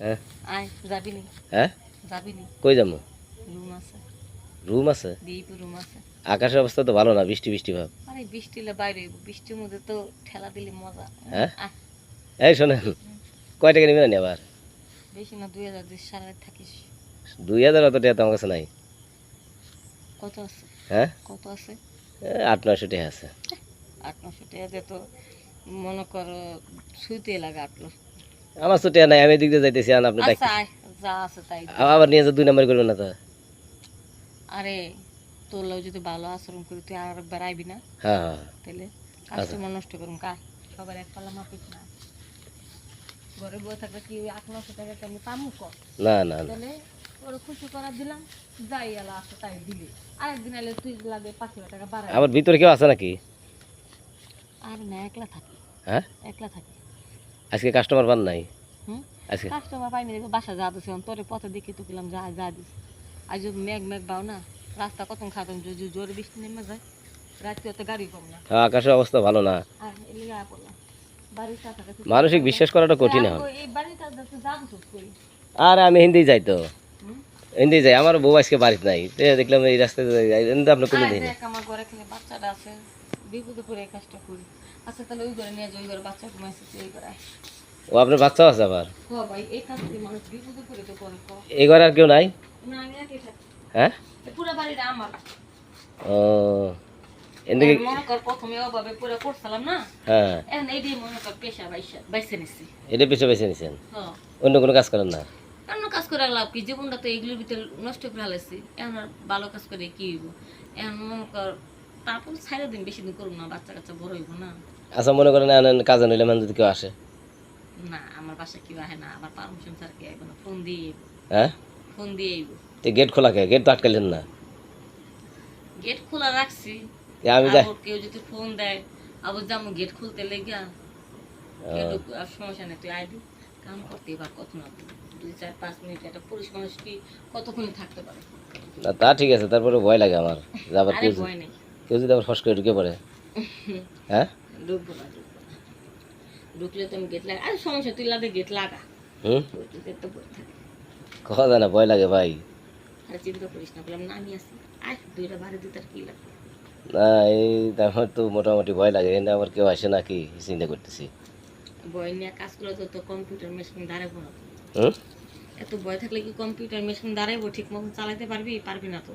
হ্যাঁ? আয় যাবি নি? হ্যাঁ? যাবি নি? কই যাব? রুম আছে। রুম আছে? রুম আছে। আকাশের অবস্থা তো ভালো না বৃষ্টি বৃষ্টি ভাব। আরে বৃষ্টি বাইরে বৃষ্টির মধ্যে তো ঠেলা দিলে মজা। হ্যাঁ? আয়, এই শোনেন কয় টাকা নেবেন আবার? বেশি না দুই হাজার দুই সারা থাকিস। দুই হাজার অত টাকা তো আমার কাছে নাই। কত আছে? হ্যাঁ? কত আছে? আট টাকা আছে। আট নশো টাকা দিয়ে তো মনে করো শুইতে লাগে আট নশো আমার তো নাই আমি এদিক দিয়ে যাইতেছি আর আপনি আচ্ছা যা আছে তাই। আবার নিয়ে যা দুই নাম্বার করবেন না তো। আরে তোর লোক যদি ভালো আচরণ করি তুই আর একবার আইবি না? হ্যাঁ হ্যাঁ। তাহলে কাস্টমার নষ্ট করুন কা? সবার এক পাল্লা মাপিস না। ঘরে বসে থাকলে কি আট নশো টাকা আমি পামু কর না না তাহলে আবার ভিতরে কেউ আছে নাকি? আর না একলা থাকি। হ্যাঁ? একলা থাকি। আজকে কাস্টমার পান নাই আজকে কাস্টমার পাইনি দেখো বাসা যা দিছে তোরে পথে দেখে তো গেলাম যা যা দিস আজ যদি মেঘ মেঘ বাও না রাস্তা কত খাতাম যদি জোরে বৃষ্টি নেমে যায় রাত্রে তো গাড়ি কম না হ্যাঁ আকাশের অবস্থা ভালো না মানসিক বিশ্বাস করাটা কঠিন এখন আর আমি হিন্দি যাই তো হিন্দি যাই আমার বউ আজকে বাড়িতে নাই তো দেখলাম এই রাস্তায় আপনার কোনো দিন আমার ঘরে বাচ্চাটা আছে বিপদে পড়ে এই কাজটা করি। আচ্ছা তাহলে ওই ঘরে নিয়ে যাই ওই ঘরে বাচ্চা ঘুমাইছে এই ঘরে ও আপনার বাচ্চাও আছে আবার? হ ভাই এই কাজ মানুষ বিপদে পড়ে তো করে এই ঘরে আর কেউ নাই? না আমি একাই থাকি। হ্যাঁ? পুরো বাড়িটা আমার। ও এদিকে মনে কর প্রথমে অভাবে পুরো করছিলাম না? হ্যাঁ। এখন এইটাই মনে কর পেশা বাইসা বাইসে নিছি। এটা পিছিয়ে বেছে নিছেন? হ্যাঁ অন্য কোনো কাজ করেন না? অন্য কাজ করে লাভ কি? জীবনটা তো এগুলোর ভিতরে নষ্ট করে হালাইছি এখন আর ভালো কাজ করে কি হইব? এখন মনে কর তারপর ছাইড়া দিন বেশি দিন করব না বাচ্চা কাচ্চা বড় হইব না। আচ্ছা মনে করেন আনেন কাজে মানে যদি কেউ আসে? না আমার বাসা কেউ আহে না পারমিশন স্যার কে আইব না ফোন দিয়ে হ্যাঁ? ফোন দিয়ে আইব। তো গেট খোলা কে? গেট তো আটকালেন না। গেট খোলা রাখছি। আমি যাই কেউ যদি ফোন দেয় আবার যাব গেট খুলতে লেগা আর সমস্যা নেই তুই আইবি। কাম করতে এবার কত না দুই চার পাঁচ মিনিট একটা পুরুষ মানুষ কি কতক্ষণ থাকতে পারে? তা ঠিক আছে তারপরে ভয় লাগে আমার যে আবার আরে কেউ যদি- ভয় নেই। কেউ যদি আবার ফস করে ঢুকে পড়ে। হ্যাঁ? ঢুকবো না ঢুকলে তো আমি গেট লাগা আরে সমস্যা তুই লাগে গেট লাগা। হুম? কথা যায় না ভয় লাগে ভাই। আরে চিন্তা করিস না বললাম না আমি আসি আয় দুইটা বাড়ি দিতে আর কি লাগবে? না এই আমার তো মোটামুটি ভয় লাগে এখানে আবার কেউ আসে নাকি? চিন্তা করতেছি। বই নিয়ে কাজ করে তো তো কম্পিউটার মেশিন দাঁড়াবো না। এত ভয় থাকলে কি কম্পিউটার মেশিন দাঁড়াইবো? ঠিক মতন চালাতে পারবি? পারবি না তো।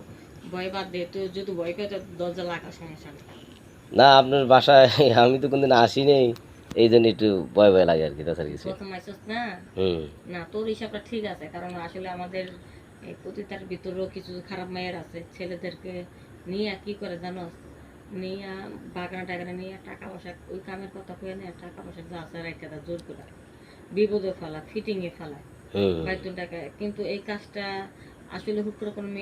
ভয় বাদ দে তো যদি ভয় পেয়ে দরজা লাগা সমস্যা না আপনার বাসায় আমি তো কোনদিন আসি নেই এই জন্য একটু ভয় ভয় লাগে আর কি তাছাড়া কিছু। না? না তোর হিসাবটা ঠিক আছে কারণ আসলে আমাদের পতিতার ভিতরেও কিছু খারাপ মায়ের আছে ছেলেদেরকে নিয়ে কি করে জানো নিয়ে বাগানা টাগানা নিয়ে টাকা পয়সা ওই কামের কথা কয়ে নিয়ে টাকা পয়সা যা আছে রেখে জোর করে। বিপদে ফেলা ফিটিংয়ে টাকা কিন্তু এই কাজটা আসলে হুট করে কোনো মেয়ে